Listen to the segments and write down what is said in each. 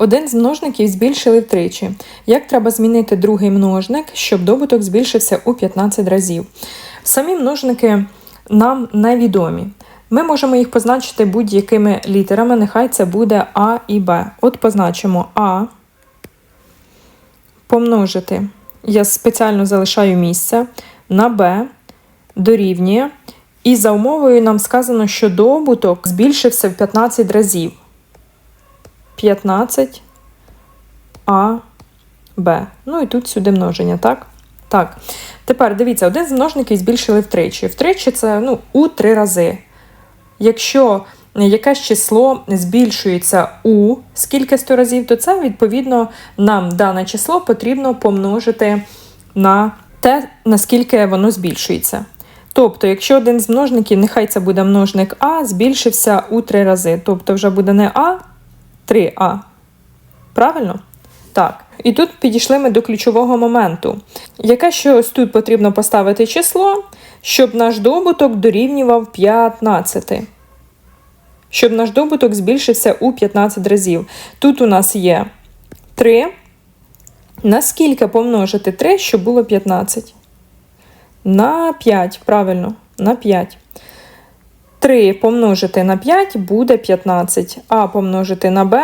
Один з множників збільшили втричі. Як треба змінити другий множник, щоб добуток збільшився у 15 разів? Самі множники нам невідомі. Ми можемо їх позначити будь-якими літерами, нехай це буде А і Б. От позначимо А помножити. Я спеціально залишаю місце на Б дорівнює. І за умовою нам сказано, що добуток збільшився в 15 разів. 15 А, Б. Ну і тут сюди множення, так? Так. Тепер дивіться, один з множників збільшили втричі. Втричі це ну, у три рази. Якщо якесь число збільшується у скільки сто разів, то це, відповідно, нам дане число потрібно помножити на те, наскільки воно збільшується. Тобто, якщо один з множників, нехай це буде множник А, збільшився у три рази. Тобто вже буде не А, 3А. Правильно? Так. І тут підійшли ми до ключового моменту. Яке ще ось тут потрібно поставити число, щоб наш добуток дорівнював 15. Щоб наш добуток збільшився у 15 разів. Тут у нас є 3. Наскільки помножити 3, щоб було 15? На 5, правильно, на 5. 3 помножити на 5 буде 15, а помножити на b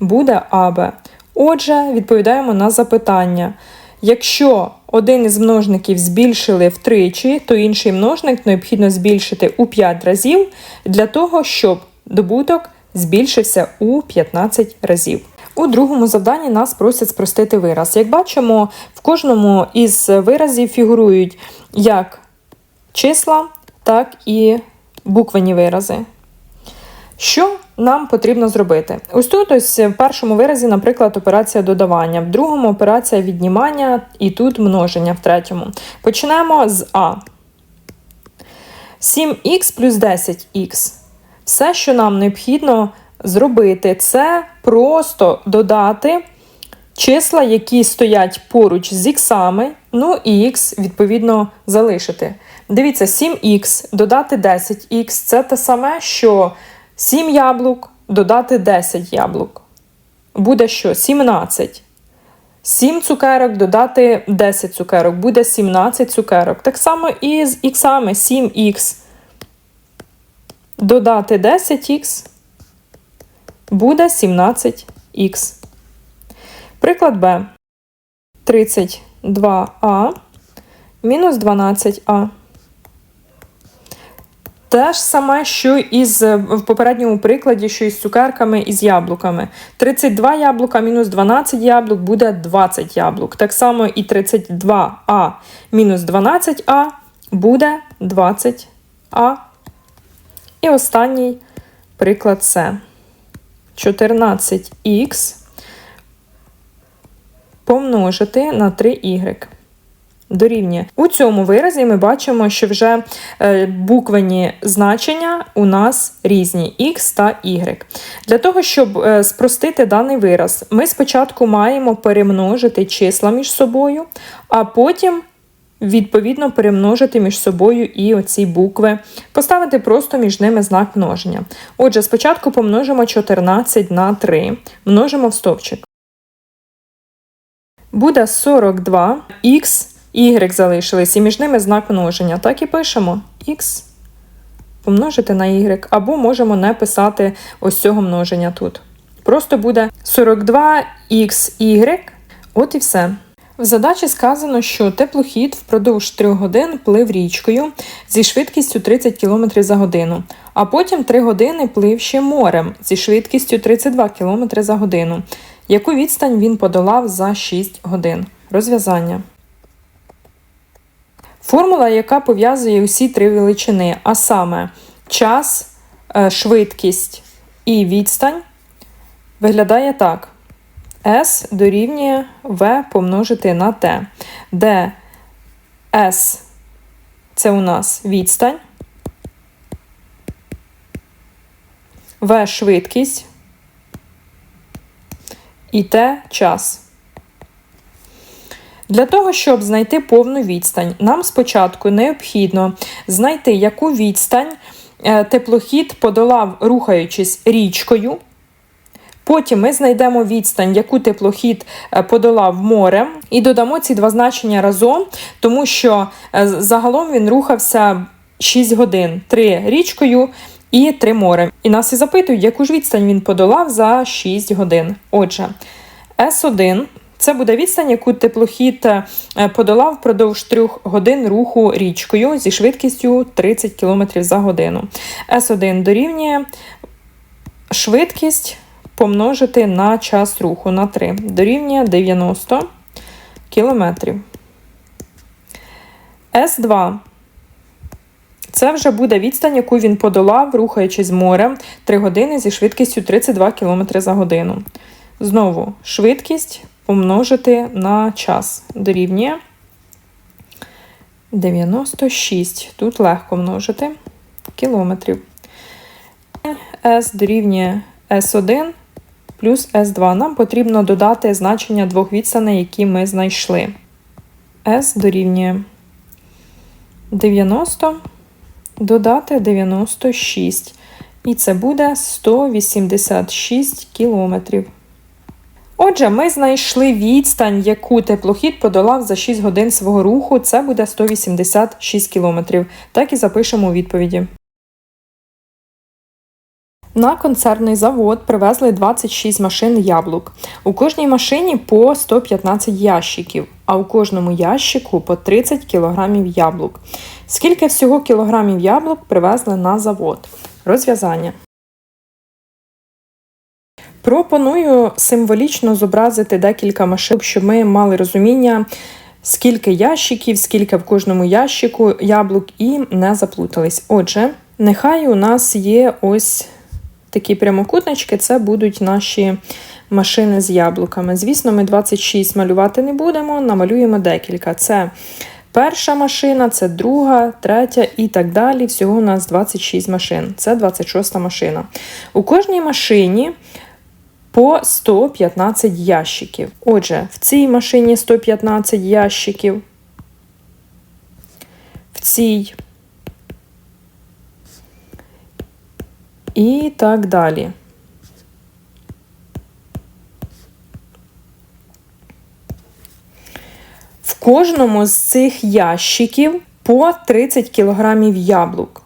буде АБ. Отже, відповідаємо на запитання. Якщо один із множників збільшили втричі, то інший множник необхідно збільшити у 5 разів для того, щоб добуток збільшився у 15 разів. У другому завданні нас просять спростити вираз. Як бачимо, в кожному із виразів фігурують як числа, так і буквені вирази. Що нам потрібно зробити? Ось тут ось в першому виразі, наприклад, операція додавання, в другому операція віднімання і тут множення в третьому. Починаємо з А. 7х плюс 10х. Все, що нам необхідно зробити, це просто додати числа, які стоять поруч з іксами, ну і х, відповідно, залишити. Дивіться, 7х додати 10х це те саме, що 7 яблук додати 10 яблук. Буде що? 17. 7 цукерок додати 10 цукерок. Буде 17 цукерок. Так само і з іксами 7х. Додати 10х буде 17х. Приклад Б. 32а мінус 12а. Те ж саме, що і з, в попередньому прикладі, що із цукерками і з яблуками. 32 яблука мінус 12 яблук буде 20 яблук. Так само і 32а мінус 12а буде 20а. І останній приклад це 14х помножити на 3y дорівнює. У цьому виразі ми бачимо, що вже е, буквені значення у нас різні x та y. Для того, щоб е, спростити даний вираз, ми спочатку маємо перемножити числа між собою, а потім. Відповідно, перемножити між собою і оці букви, поставити просто між ними знак множення. Отже, спочатку помножимо 14 на 3, множимо в стовпчик. Буде 42 х y залишились, і між ними знак множення. Так і пишемо x помножити на y, або можемо не писати ось цього множення тут. Просто буде 42xy, от і все. В задачі сказано, що теплохід впродовж 3 годин плив річкою зі швидкістю 30 км за годину, а потім 3 години плив ще морем зі швидкістю 32 км за годину. Яку відстань він подолав за 6 годин? Розв'язання. Формула, яка пов'язує усі три величини, а саме час, е, швидкість і відстань, виглядає так. S дорівнює V помножити на T, де S це у нас відстань, V швидкість і T час. Для того, щоб знайти повну відстань, нам спочатку необхідно знайти, яку відстань е, теплохід подолав, рухаючись річкою. Потім ми знайдемо відстань, яку теплохід е, подолав морем, і додамо ці два значення разом, тому що е, загалом він рухався 6 годин, 3 річкою і 3 морем. І нас і запитують, яку ж відстань він подолав за 6 годин. Отже, С1 це буде відстань, яку теплохід е, подолав впродовж 3 годин руху річкою зі швидкістю 30 км за годину. С1 дорівнює швидкість помножити на час руху на 3. Дорівнює 90 км. С2. Це вже буде відстань, яку він подолав, рухаючись морем 3 години зі швидкістю 32 км за годину. Знову швидкість помножити на час дорівнює 96. Тут легко множити кілометрів. S дорівнює S1 плюс S2. Нам потрібно додати значення двох відстаней, які ми знайшли. S дорівнює 90, додати 96. І це буде 186 кілометрів. Отже, ми знайшли відстань, яку теплохід подолав за 6 годин свого руху. Це буде 186 кілометрів. Так і запишемо у відповіді. На концерний завод привезли 26 машин яблук. У кожній машині по 115 ящиків, а у кожному ящику по 30 кг яблук. Скільки всього кілограмів яблук привезли на завод? Розв'язання. Пропоную символічно зобразити декілька машин, щоб ми мали розуміння, скільки ящиків, скільки в кожному ящику яблук і не заплутались. Отже, нехай у нас є ось такі прямокутнички, це будуть наші машини з яблуками. Звісно, ми 26 малювати не будемо, намалюємо декілька. Це перша машина, це друга, третя і так далі. Всього у нас 26 машин. Це 26 машина. У кожній машині по 115 ящиків. Отже, в цій машині 115 ящиків, в цій і так далі. В кожному з цих ящиків по 30 кг яблук.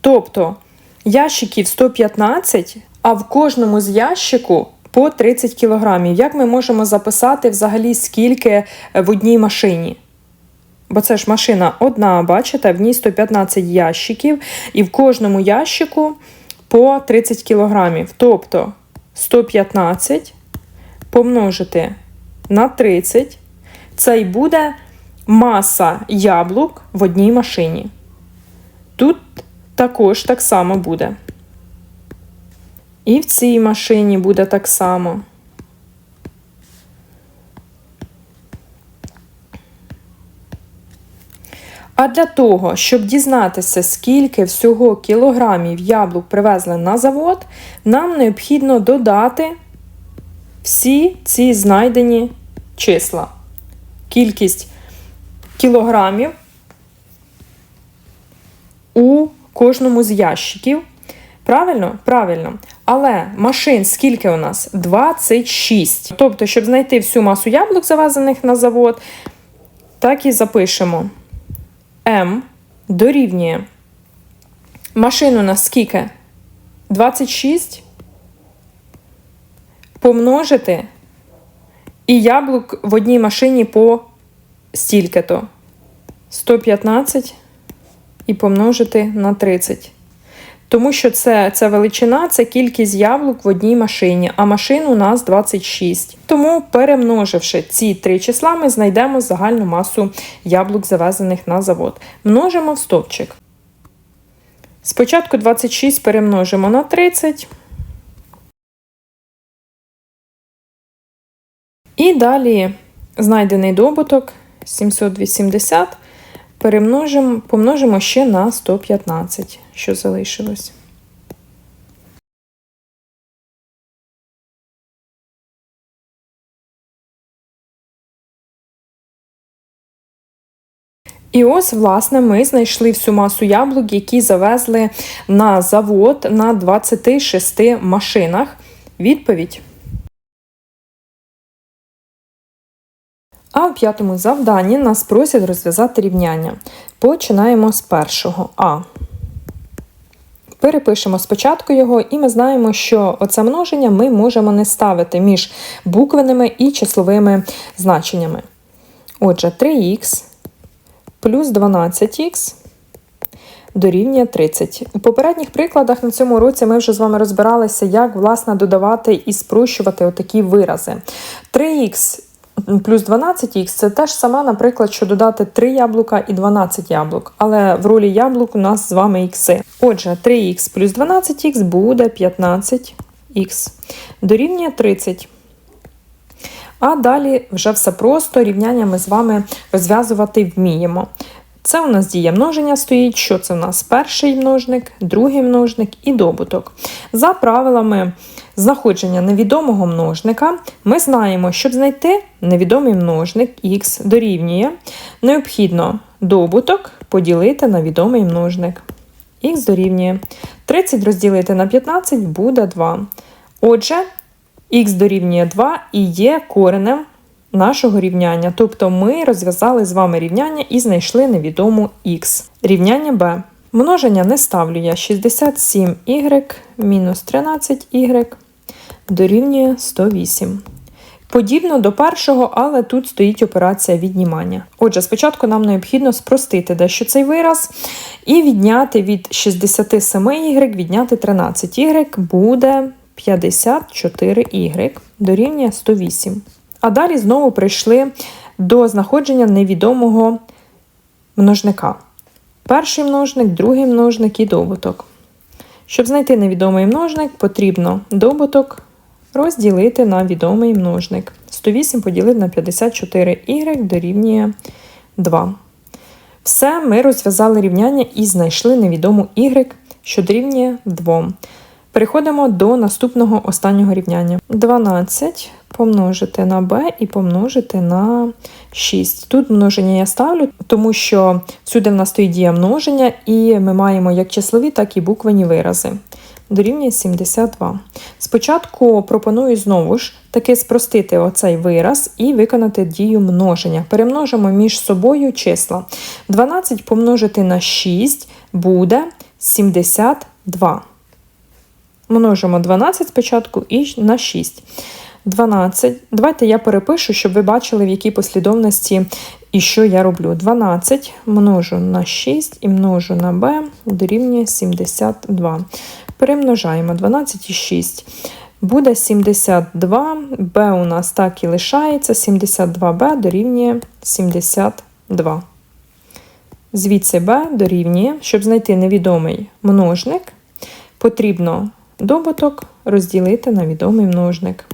Тобто ящиків 115, а в кожному з ящику по 30 кг. Як ми можемо записати взагалі скільки в одній машині? Бо це ж машина одна, бачите, в ній 115 ящиків, і в кожному ящику по 30 кг. Тобто 115 помножити на 30, це й буде маса яблук в одній машині. Тут також так само буде. І в цій машині буде так само. А для того, щоб дізнатися, скільки всього кілограмів яблук привезли на завод, нам необхідно додати всі ці знайдені числа. Кількість кілограмів у кожному з ящиків. Правильно? Правильно. Але машин скільки у нас? 26. Тобто, щоб знайти всю масу яблук, завезених на завод, так і запишемо. М дорівнює. Машин у нас скільки? 26. Помножити. І яблук в одній машині по стільки-то. 115 і помножити на 30. Тому що це це величина, це кількість яблук в одній машині, а машин у нас 26. Тому, перемноживши ці три числа, ми знайдемо загальну масу яблук, завезених на завод. Множимо в стовпчик. Спочатку 26 перемножимо на 30. І далі знайдений добуток 780 перемножимо, помножимо ще на 115, що залишилось. І ось, власне, ми знайшли всю масу яблук, які завезли на завод на 26 машинах. відповідь. А в п'ятому завданні нас просять розв'язати рівняння. Починаємо з першого А. Перепишемо спочатку його, і ми знаємо, що оце множення ми можемо не ставити між буквеними і числовими значеннями. Отже, 3х плюс 12х дорівнює 30. У попередніх прикладах на цьому уроці ми вже з вами розбиралися, як власне додавати і спрощувати отакі вирази. 3х плюс 12х це теж саме, наприклад, що додати 3 яблука і 12 яблук. Але в ролі яблук у нас з вами ікси. Отже, 3х плюс 12х буде 15х. Дорівнює 30. А далі вже все просто рівняння ми з вами розв'язувати вміємо. Це у нас дія множення стоїть, що це у нас перший множник, другий множник і добуток. За правилами знаходження невідомого множника, ми знаємо, щоб знайти невідомий множник х дорівнює, необхідно добуток поділити на відомий множник. Х дорівнює 30 розділити на 15 буде 2. Отже, х дорівнює 2 і є коренем нашого рівняння. Тобто ми розв'язали з вами рівняння і знайшли невідому х. Рівняння b. Множення не ставлю я 67y мінус 13y дорівнює 108. Подібно до першого, але тут стоїть операція віднімання. Отже, спочатку нам необхідно спростити дещо цей вираз і відняти від 67y, відняти 13y буде 54y дорівнює 108. А далі знову прийшли до знаходження невідомого множника. Перший множник, другий множник і добуток. Щоб знайти невідомий множник, потрібно добуток розділити на відомий множник. 108 поділити на 54y дорівнює 2. Все, ми розв'язали рівняння і знайшли невідому y, що дорівнює 2. Переходимо до наступного останнього рівняння. 12 помножити на b і помножити на 6. Тут множення я ставлю, тому що всюди в нас стоїть дія множення, і ми маємо як числові, так і буквені вирази. Дорівнює 72. Спочатку пропоную знову ж таки спростити оцей вираз і виконати дію множення. Перемножимо між собою числа. 12 помножити на 6 буде 72. Множимо 12 спочатку і на 6. 12. Давайте я перепишу, щоб ви бачили, в якій послідовності і що я роблю. 12 множу на 6 і множу на b дорівнює 72. Перемножаємо 12 і 6. Буде 72, b у нас так і лишається. 72b дорівнює 72. Звідси b дорівнює, щоб знайти невідомий множник, потрібно добуток розділити на відомий множник.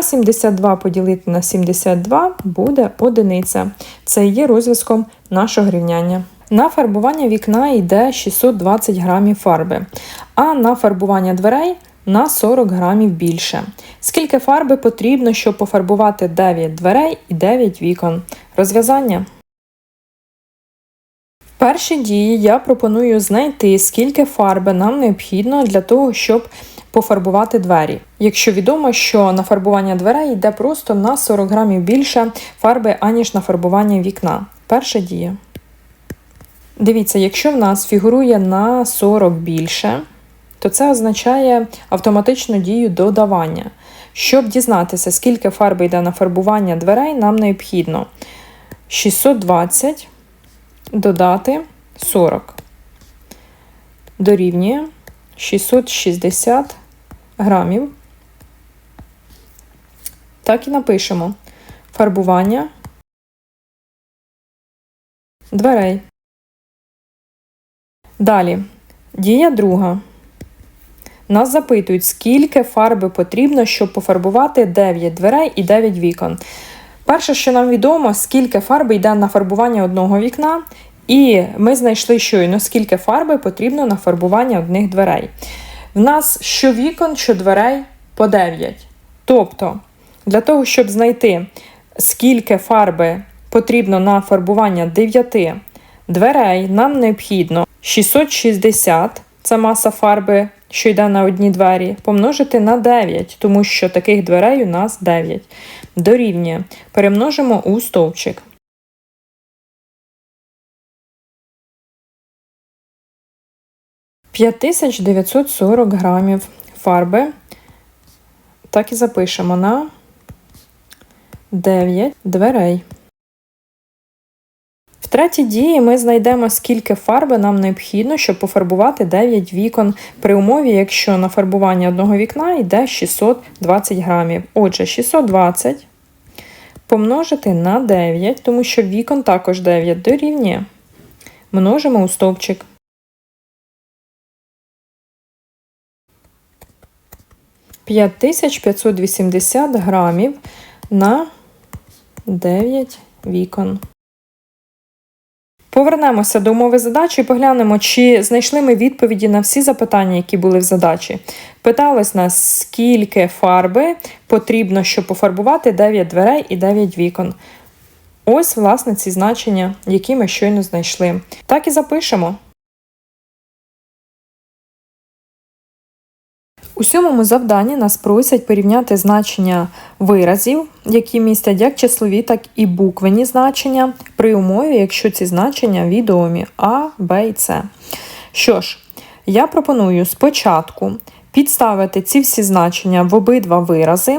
72 поділити на 72 буде одиниця. Це є розв'язком нашого рівняння. На фарбування вікна йде 620 грамів фарби, а на фарбування дверей на 40 грамів більше. Скільки фарби потрібно, щоб пофарбувати 9 дверей і 9 вікон? Розв'язання. В першій дії я пропоную знайти, скільки фарби нам необхідно для того, щоб пофарбувати двері. Якщо відомо, що на фарбування дверей йде просто на 40 грамів більше фарби, аніж на фарбування вікна. Перша дія. Дивіться, якщо в нас фігурує на 40 більше, то це означає автоматичну дію додавання. Щоб дізнатися, скільки фарби йде на фарбування дверей, нам необхідно 620 додати 40. Дорівнює 660 грамів. Так і напишемо фарбування дверей. Далі, дія друга. Нас запитують, скільки фарби потрібно, щоб пофарбувати 9 дверей і 9 вікон. Перше, що нам відомо, скільки фарби йде на фарбування одного вікна, і ми знайшли щойно, скільки фарби потрібно на фарбування одних дверей. В нас що вікон, що дверей по 9. Тобто, для того, щоб знайти, скільки фарби потрібно на фарбування 9 дверей, нам необхідно 660 це маса фарби, що йде на одні двері, помножити на 9, тому що таких дверей у нас 9. Дорівнює. Перемножимо у стовпчик. П'ять тисяч дев'ятсот сорок грамів фарби. Так і запишемо на 9 дверей. В третій дії ми знайдемо, скільки фарби нам необхідно, щоб пофарбувати 9 вікон при умові, якщо на фарбування одного вікна йде 620 грамів. Отже, 620 помножити на 9, тому що вікон також 9 дорівнює. Множимо у стовпчик. П'ять тисяч п'ятсот вісімдесят грамів на 9 вікон. Повернемося до умови задачі і поглянемо, чи знайшли ми відповіді на всі запитання, які були в задачі. Питалось нас, скільки фарби потрібно, щоб пофарбувати 9 дверей і 9 вікон. Ось, власне, ці значення, які ми щойно знайшли. Так і запишемо. У сьомому завданні нас просять порівняти значення виразів, які містять як числові, так і буквені значення при умові, якщо ці значення відомі А, Б і С. Що ж, я пропоную спочатку підставити ці всі значення в обидва вирази,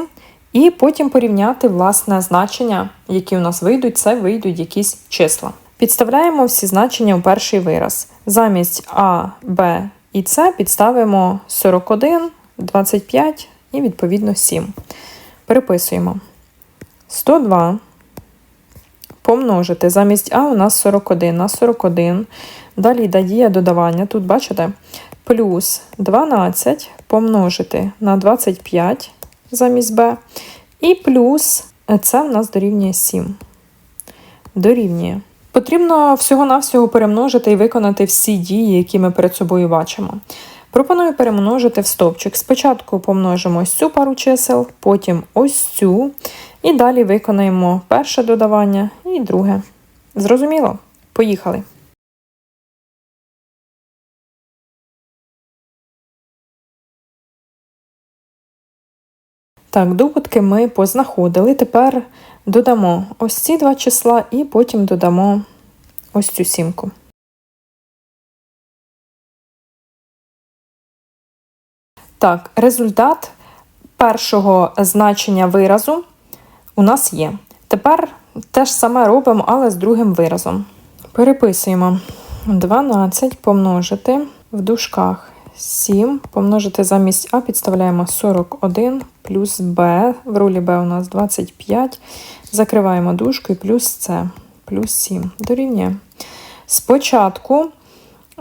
і потім порівняти власне значення, які у нас вийдуть, це вийдуть якісь числа. Підставляємо всі значення у перший вираз. Замість А, Б і С підставимо 41. 25 і, відповідно, 7. Переписуємо. 102 помножити. Замість А у нас 41 на 41. Далі дія додавання. Тут, бачите? Плюс 12 помножити на 25 замість Б. І плюс це в нас дорівнює 7. Дорівнює. Потрібно всього-навсього перемножити і виконати всі дії, які ми перед собою бачимо. Пропоную перемножити в стовпчик. Спочатку помножимо ось цю пару чисел, потім ось цю. І далі виконаємо перше додавання і друге. Зрозуміло? Поїхали. Так, добутки ми познаходили. Тепер додамо ось ці два числа і потім додамо ось цю сімку. Так, результат першого значення виразу у нас є. Тепер те ж саме робимо, але з другим виразом. Переписуємо 12 помножити в дужках 7, помножити замість А, підставляємо 41 плюс Б. В ролі Б у нас 25. Закриваємо дужку і плюс С, плюс 7. Дорівнює. Спочатку,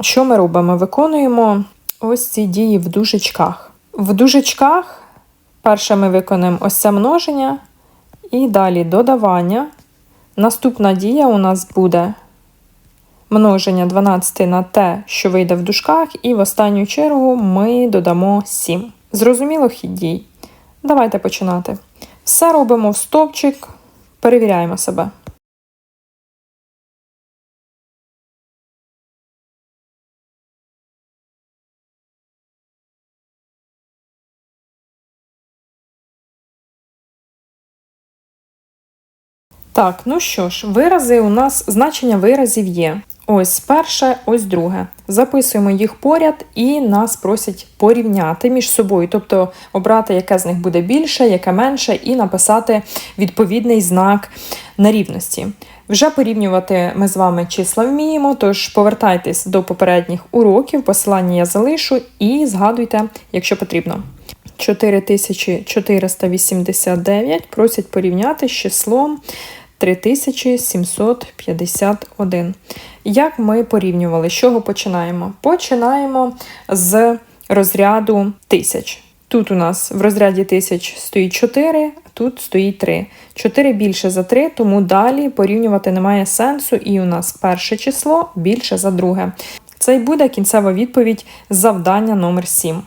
що ми робимо? Виконуємо ось ці дії в дужечках. В дужечках перше ми виконаємо ось це множення, і далі додавання. Наступна дія у нас буде множення 12 на те, що вийде в дужках, і в останню чергу ми додамо 7. Зрозуміло хід дій? Давайте починати. Все робимо в стовпчик, перевіряємо себе. Так, ну що ж, вирази у нас, значення виразів є. Ось перше, ось друге. Записуємо їх поряд і нас просять порівняти між собою, тобто обрати, яке з них буде більше, яке менше, і написати відповідний знак на рівності. Вже порівнювати ми з вами числа вміємо, тож повертайтесь до попередніх уроків, посилання я залишу і згадуйте, якщо потрібно. 4489 просять порівняти з числом 3751. Як ми порівнювали? З чого починаємо? Починаємо з розряду тисяч. Тут у нас в розряді тисяч стоїть 4, тут стоїть 3. 4 більше за 3, тому далі порівнювати немає сенсу, і у нас перше число більше за друге. Це й буде кінцева відповідь завдання номер 7.